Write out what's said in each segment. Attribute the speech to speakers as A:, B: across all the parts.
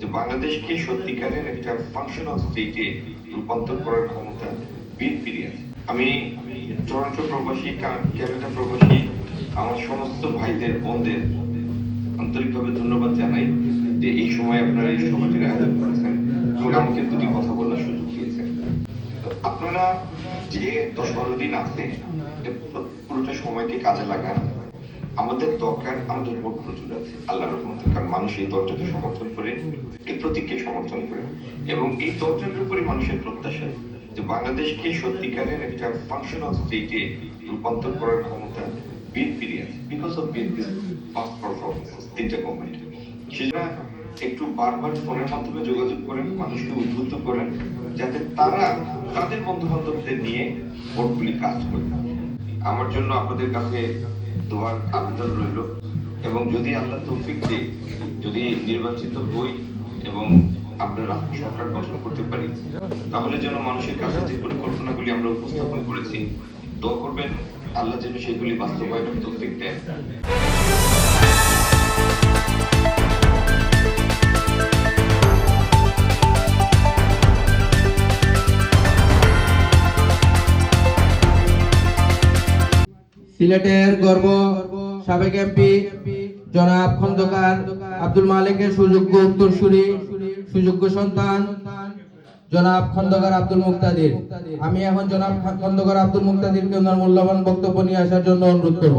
A: যে বাংলাদেশকে সত্যিকারের একটা ফাংশনাল স্টেটে রূপান্তর করার ক্ষমতা বিএনপির আছে। আমি টরন্টো প্রবাসী ক্যানাডা প্রবাসী, আমার সমস্ত ভাইদের, বোনদের আন্তরিকভাবে ধন্যবাদ জানাই যে এই সময় আপনারা এই সভাটির আয়োজন করেছেন এবং আমাকে দুটি কথা বলার সুযোগ দিয়েছেন। আপনারা যে দশ বারো দিন আছে পুরোটা সময়কে কাজে লাগান। আমাদের দরকার, আমাদের ভোট প্রচুর আছে। আল্লাহর রহমতে কারণ মানুষ এই দরজাকে সমর্থন করে, এই প্রতীককে সমর্থন করে। এবং এই দরজার উপরে মানুষের প্রত্যাশা যে বাংলাদেশকে সত্যিকারের একটা ফাংশনাল স্টেটে রূপান্তর করার ক্ষমতা বিএনপির আছে। বিকজ অফ বিএনপির পাস্ট পারফরমেন্স তিনটা গভর্নমেন্ট সেটা একটু বারবার ফোনের মাধ্যমে যোগাযোগ করেন, মানুষকে উদ্বুদ্ধ করেন, যাতে তারা তাদের বন্ধু বান্ধবদের নিয়ে ভোটগুলি কাজ করে। আমার জন্য আপনাদের কাছে দোয়ার আবেদন রইল। এবং যদি আল্লাহ তৌফিক দেয় যদি নির্বাচিত হই এবং আমরা রাষ্ট্র সরকার গঠন করতে পারি, তাহলে যেন মানুষের কাছে যে পরিকল্পনাগুলি আমরা উপস্থাপন করেছি, দোয়া করবেন। আল্লাহ যেন সেগুলি বাস্তবায়নের তৌফিক দেন।
B: সিলেটের গর্ব সাবেক এমপি জনাব খন্দকার আব্দুল মালিকের সুযোগ্য উত্তরসূরি সুযোগ্য সন্তান জনাব খন্দকার আব্দুল মুক্তাদির। আমি এখন জনাব খন্দকার আব্দুল মুক্তাদিরকে ওনার মূল্যবান বক্তব্য নিয়ে আসার জন্য অনুরোধ করব।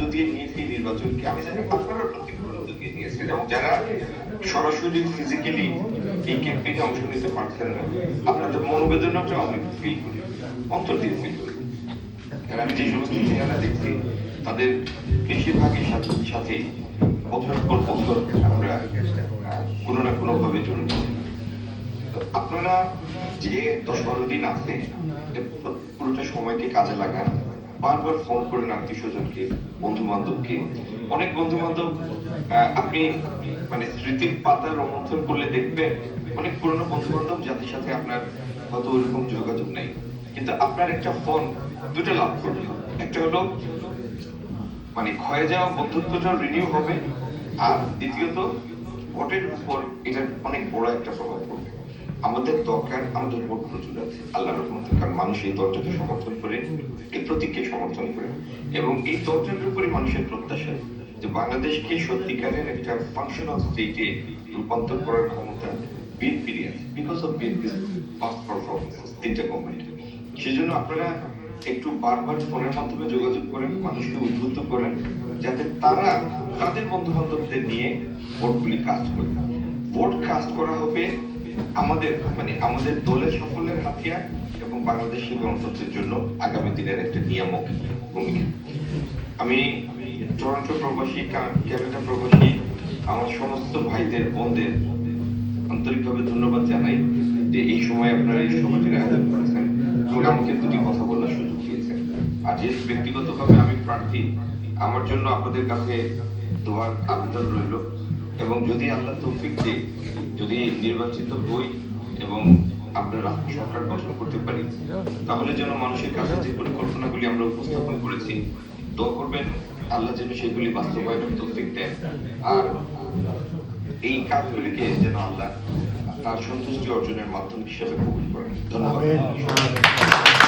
A: গুরুত্ব দিয়ে নিয়েছি এই নির্বাচনকে। আমি জানি আপনারা প্রতি গুরুত্ব দিয়ে নিয়েছেন এবং যারা সরাসরি ফিজিক্যালি এই ক্যাম্পেইনে অংশ নিতে পারছেন না, আপনাদের মনোবেদনাটা আমি ফিল করি, অন্তর দিয়ে ফিল করি। আমি যে সমস্ত চেহারা দেখছি, তাদের বেশিরভাগই সাথে বছর পর বছর আমরা কোনো না কোনো ভাবে জড়িত আপনারা যে দশ বারো দিন আছে পুরোটা সময়কে কাজে লাগান। বারবার ফোন করেন আত্মীয় স্বজনকে বন্ধু বান্ধবকে অনেক বন্ধু বান্ধব আপনি মানে স্মৃতির পাতা রোমন্থন করলে দেখবেন অনেক পুরনো বন্ধু বান্ধব যাদের সাথে আপনার হয়তো ওইরকম যোগাযোগ নেই। কিন্তু আপনার একটা ফোন দুটো লাভ করবে একটা হলো মানে ক্ষয়ে যাওয়া বন্ধুত্বটা রিনিউ হবে। আর দ্বিতীয়ত ভোটের উপর এটার অনেক বড় একটা প্রভাব পড়বে। আমাদের দরকার, আমাদের ভোট প্রচুর আছে আল্লাহ রহমতে, কারণ মানুষ এই দরজাকে সমর্থন করে এই প্রতীককে সমর্থন করে। এবং এই দরজার উপরে মানুষের প্রত্যাশা যে বাংলাদেশকে সত্যিকারের একটা ফাংশনাল স্টেটে রূপান্তর করার ক্ষমতা বিএনপির আছে বিকজ অফ বিএনপির পাস্ট পারফরমেন্স তিনটা গভর্নমেন্ট সেজন্য আপনারা একটু বারবার ফোনের মাধ্যমে যোগাযোগ করেন, মানুষকে উদ্বুদ্ধ করেন, যাতে তারা তাদের বন্ধু বান্ধবদের নিয়ে ভোটগুলি কাজ করে। ভোট কাস্ট করা হবে আমাদের মানে আমাদের দলের সকলের হাতিয়ার এবং বাংলাদেশের গণতন্ত্রের জন্য আগামী দিনের একটা নিয়ামক ভূমিকা। আমি টরন্টো প্রবাসী ক্যানাডা প্রবাসী, আমার সমস্ত ভাইদের, বোনদের আন্তরিকভাবে ধন্যবাদ জানাই যে এই সময় আপনারা এই সভাটির আয়োজন করেছেন এবং আমাকে দুটি কথা বলার সুযোগ দিয়েছেন। আর যেহেতু ব্যক্তিগতভাবে আমি প্রার্থী, আমার জন্য আপনাদের কাছে দোয়ার আবেদন রইল। এবং যদি আল্লাহ তৌফিক দেয়, যদি নির্বাচিত হই এবং আমরা রাষ্ট্র সরকার গঠন করতে পারি, তাহলে যেন মানুষের কাছে যে পরিকল্পনাগুলি আমরা উপস্থাপন করেছি, দোয়া করবেন, আল্লাহ যেন সেগুলি বাস্তবায়নের তৌফিক দেন। আর এই কাজগুলিকে যেন আল্লাহ তার সন্তুষ্টি অর্জনের মাধ্যম হিসেবে কবুল করেন। ধন্যবাদ।